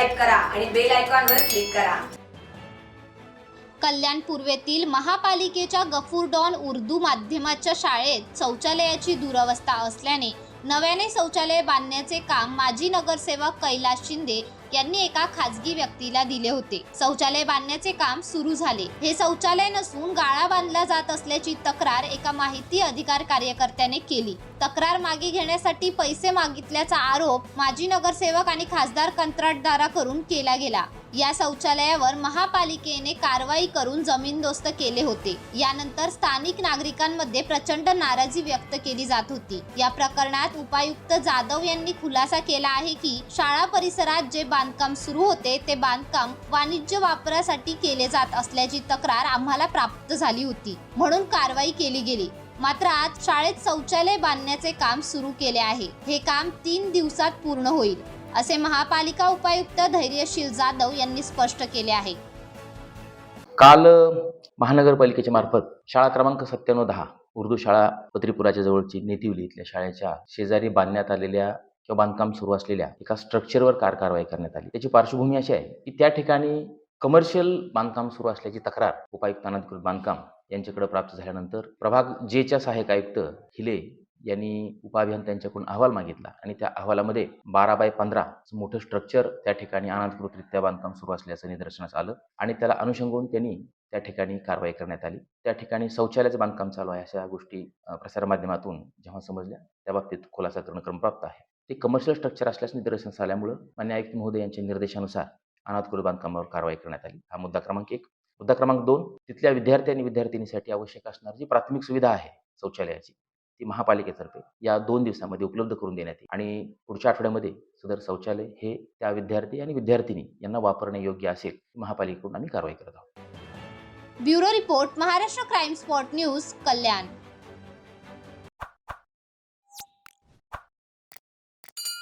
Subscribe करा आणि bell आयकॉनवर क्लिक करा. कल्याण पूर्वेतील महापालिकेच्या गफूरडॉन उर्दू माध्यमाच्या शाळेत शौचालयाची दुरवस्था असल्याने नव्याने शौचालय बांधण्याचे काम माजी नगरसेवक कैलास शिंदे यांनी एका खासगी व्यक्तीला दिले होते. शौचालय बांधण्याचे काम सुरू झाले. हे शौचालय नसून गाळा बांधला जात असल्याची तक्रार एका माहिती अधिकार कार्यकर्त्याने केली. तक्रार मागे घेण्यासाठी पैसे मागितल्याचा आरोप माजी नगरसेवक आणि खासदार कंत्राटदाराकडून केला गेला. या शौचालयावर महापालिकेने कारवाई करून जमीनदोस्त केले होते. यानंतर स्थानिक नागरिकांमध्ये प्रचंड नाराजी व्यक्त केली जात होती. या प्रकरणात उपायुक्त जाधव यांनी खुलासा केला आहे की शाळा परिसरात जे बांधकाम सुरू होते ते बांधकाम वाणिज्य वापरासाठी केले जात असल्याची तक्रार आम्हाला प्राप्त झाली होती म्हणून कारवाई केली गेली. मात्र आज शाळेत शौचालय बांधण्याचे काम सुरू केले आहे. हे काम तीन दिवसात पूर्ण होईल. असे महापालिका उपायुक्त धैर्यशील जाधव यांनी स्पष्ट केले आहे. काल महानगरपालिकेच्या मार्फत शाळा क्रमांक सत्त्याण्णव दहा उर्दू शाळा पत्रीपुराच्या जवळची नेतिवली इथल्या शाळेच्या शेजारी बांधण्यात आलेल्या किंवा बांधकाम सुरू असलेल्या एका स्ट्रक्चरवर कार कारवाई करण्यात आली. त्याची पार्श्वभूमी अशी आहे की त्या ठिकाणी कमर्शियल बांधकाम सुरू असल्याची तक्रार उपायुक्त अनंतकृत बांधकाम यांच्याकडे प्राप्त झाल्यानंतर प्रभाग जेच्या सहाय्यक आयुक्त हिले यांनी उपाभियंत्यांच्याकडून अहवाल मागितला आणि त्या अहवालामध्ये बारा बाय पंधरा मोठं स्ट्रक्चर त्या ठिकाणी अनाधिकृतरित्या बांधकाम सुरू असल्याचं निदर्शनास आलं आणि त्याला अनुषंगून त्यांनी त्या ठिकाणी कारवाई करण्यात आली. त्या ठिकाणी शौचालयाचं बांधकाम चालू आहे अशा गोष्टी प्रसारमाध्यमातून जेव्हा समजल्या त्या बाबतीत खुलासा करणं क्रमप्राप्त आहे. ते कमर्शियल स्ट्रक्चर असल्यास निदर्शनास आल्यामुळं मान्य आयुक्त महोदय यांच्या निर्देशानुसार अनाधिकृत बांधकामावर कारवाई करण्यात आली. हा मुद्दा क्रमांक एक. मुद्दा क्रमांक दोन तिथल्या विद्यार्थी आणि विद्यार्थिनीसाठी आवश्यक असणारी जी प्राथमिक सुविधा आहे शौचालयाची ती महापालिकेतर्फे या दोन दिवसामध्ये उपलब्ध करून देण्यात येईल. आणि पुढच्या आठवड्यामध्ये सदर शौचालय हे त्या विद्यार्थी आणि विद्यार्थिनी यांना वापरणे योग्य असेल महापालिकेकडून आम्ही कारवाई करत आहोत. Bureau report Maharashtra crime spot news Kalyan.